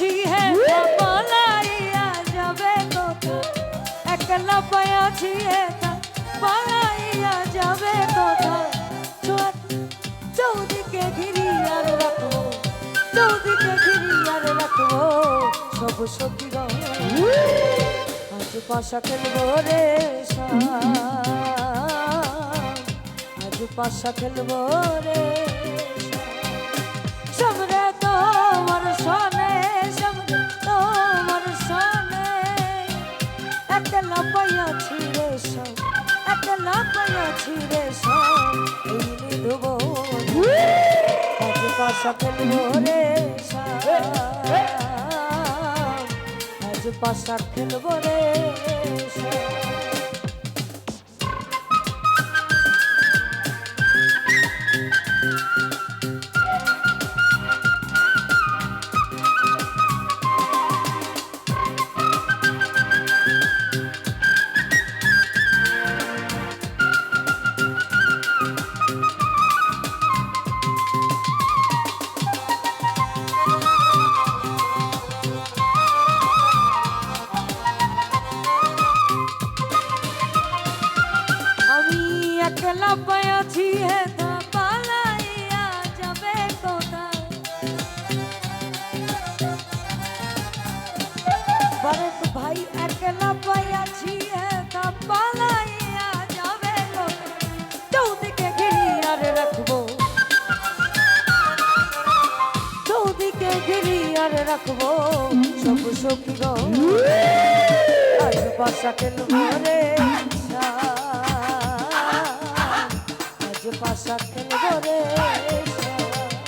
পায়াছি হে যাবে কোথা। একলা পায়াছি হে পালাইয়া যাবে কোথা। চৌদিকে ঘিরি রাখব চৌদিকে ঘিরি রাখব সব সখী আজ পাশা খেলব রে আজ পাশা খেলব রে আজ পাশা খেলব রে আজ পাশা খেলব রে। একলা পায়াছি হেতা পালাইয়া যাবে কোথায় বারেক ভাই একলা পায়াছি হেতা পালাইয়া যাবে কোথায় চৌদিকে ঘিরি আর রাখব চৌদিকে ঘিরি আর রাখব সব সখী গো আজ বাসা খেলব রে বাসা খেলব রে শাম।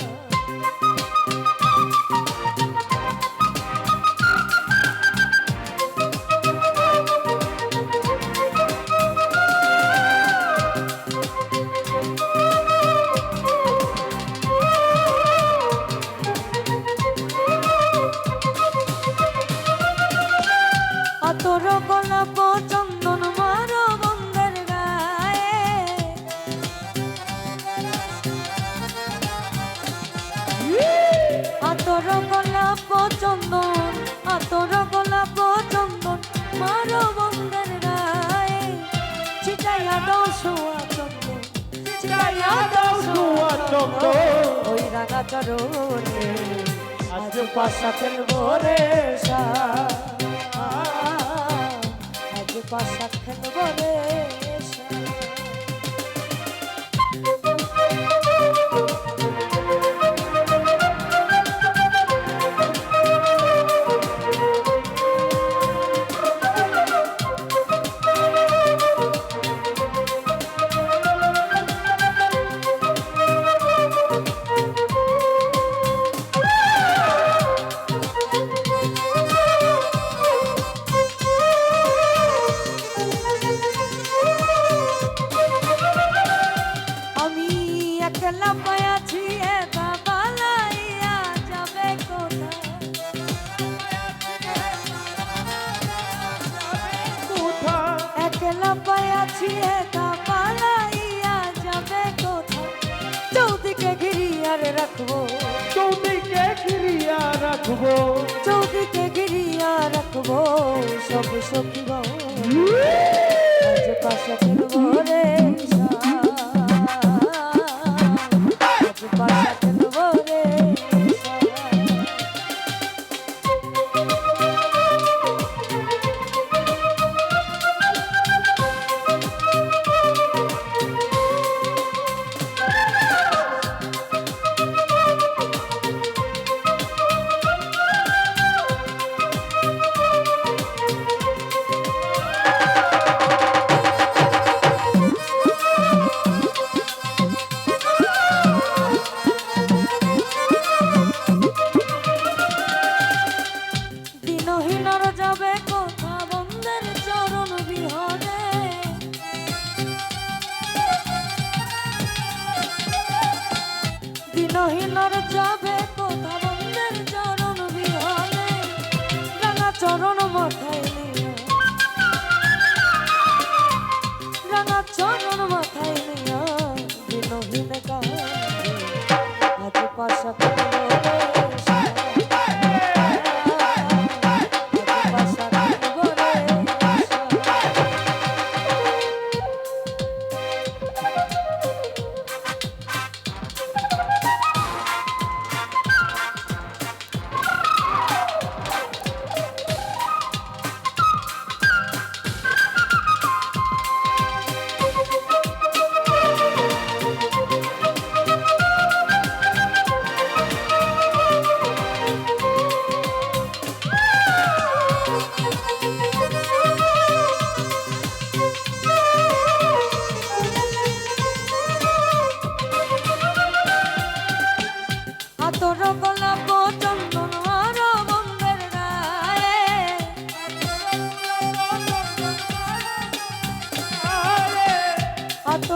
ওই রাঙা চরণে আজ পাশা খেলব রে সা। আজ পাশা পায়াছি একা পালাইয়া যাবে কোথায়? চৌদিকে ঘিরি আর রাখব। চৌদিকে ঘিরিয়া রাখব। চৌদিকে ঘিরি আর রাখব সব সখী গো আজ পাশা রে দিনহীনর যাবে কোথা, বন্ধের চরণ বিহনে। দিনহীনর যাবে কোথা, বন্ধের চরণ বিহনে। রাঙা চরণ মাথায় নিয়ে। রাঙা চরণ মাথায় নিয়ে দিনহীন কাজ আজ পাশা